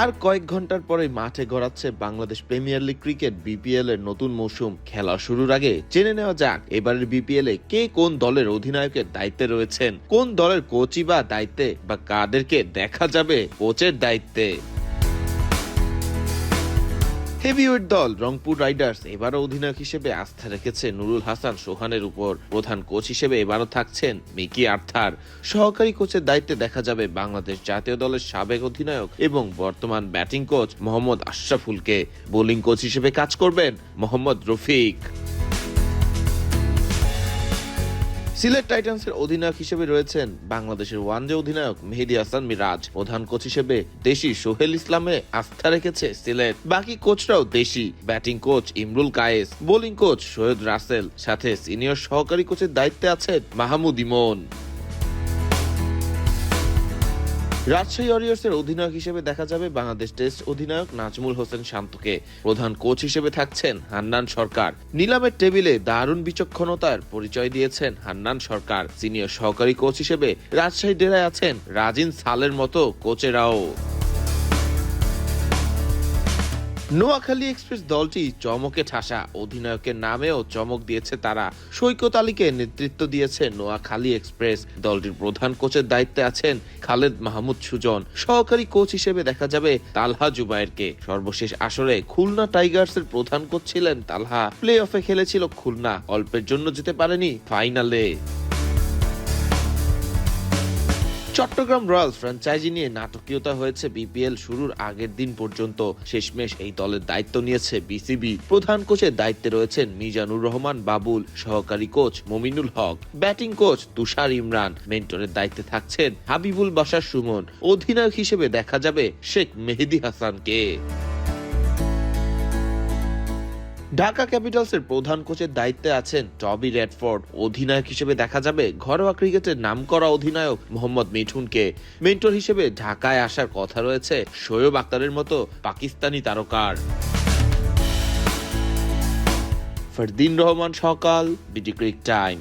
আর কয়েক ঘণ্টার পরে মাঠে গড়াচ্ছে Bangladesh premier league cricket. BPL এর নতুন মৌসুম খেলা শুরুর আগে জেনে নেওয়া যাক এবারের বিপিএল এ কে কোন দলের অধিনায়কের দায়িত্বে রয়েছেন, কোন দলের কোচই বা দায়িত্বে বা কাদেরকে দেখা যাবে কোচের দায়িত্বে। হেভিওয়েট দল রংপুর রাইডার্স এবারও অধিনায়ক হিসেবে আস্থা রেখেছে নুরুল হাসান সোহানের উপর। প্রধান কোচ হিসেবে এবারও থাকছেন মিকি আর্থার। সহকারী কোচের দায়িত্বে দেখা যাবে বাংলাদেশ জাতীয় দলের সাবেক অধিনায়ক এবং বর্তমান ব্যাটিং কোচ মোহাম্মদ আশরাফুলকে। বোলিং কোচ হিসেবে কাজ করবেন মোহাম্মদ রফিক। সিলেট টাইটান্সের অধিনায়ক হিসেবে রয়েছেন বাংলাদেশের ওয়ানডে অধিনায়ক মেহেদি হাসান মিরাজ। প্রধান কোচ হিসেবে দেশি সোহেল ইসলামে আস্থা রেখেছে সিলেট। বাকি কোচরাও দেশি। Batting coach Imrul Kayes, bowling coach Syed Rasel, সাথে সিনিয়র সহকারী কোচের দায়িত্বে আছেন মাহমুদ ইমন। রাজশাহী ওয়ারিয়ার্সের অধিনায়ক হিসেবে দেখা যাবে বাংলাদেশ টেস্ট অধিনায়ক নাজমুল হোসেন শান্তকে। প্রধান কোচ হিসেবে থাকছেন হান্নান সরকার। নিলামের টেবিলে দারুণ বিচক্ষণতার পরিচয় দিয়েছেন হান্নান সরকার। সিনিয়র সহকারী কোচ হিসেবে রাজশাহী ডেরায় আছেন রাজিন সালের মতো কোচেরাও। নোয়াখালী এক্সপ্রেস দলটি চমকে ঠাসা। অধিনায়কের নামেও চমক দিয়েছে তারা। সৈকত আলীকে নেতৃত্ব দিয়েছে নোয়াখালী এক্সপ্রেস। দলটির প্রধান কোচের দায়িত্বে আছেন খালেদ মাহমুদ সুজন। সহকারী কোচ হিসেবে দেখা যাবে তালহা জুবায়েরকে সর্বশেষ আসরে খুলনা টাইগার্সের প্রধান কোচ ছিলেন তালহা। প্লে অফে খেলেছিল খুলনা। অল্পের জন্য যেতে পারেনি ফাইনালে। চট্টগ্রাম রয়্যালস ফ্র্যাঞ্চাইজি নিয়ে নাটকীয়তা হয়েছে বিপিএল শুরুর আগের দিন পর্যন্ত। শেষমেশ এই দলের দায়িত্ব নিয়েছে বিসিবি। প্রধান কোচের দায়িত্বে রয়েছেন মিজানুর রহমান, বাবুল সহকারী coach Mominul Haque. Batting coach Tushar Imran. মেন্টরের দায়িত্বে থাকছেন হাবিবুল বাসার সুমন। অধিনায়ক হিসেবে দেখা যাবে শেখ মেহেদি হাসানকে। ঢাকা ক্যাপিটালসের প্রধান কোচের দায়িত্বে আছেন টবি রেডফোর্ড। অধিনায়ক হিসেবে দেখা যাবে ঘরোয়া ক্রিকেটের নামকরা অধিনায়ক মোহাম্মদ মিঠুনকে। মেন্টর হিসেবে ঢাকায় আসার কথা রয়েছে শোয়েব আক্তারের মতো পাকিস্তানি তারকার। ফরদিন রহমান, সকাল বিডি ক্রিক টাইম।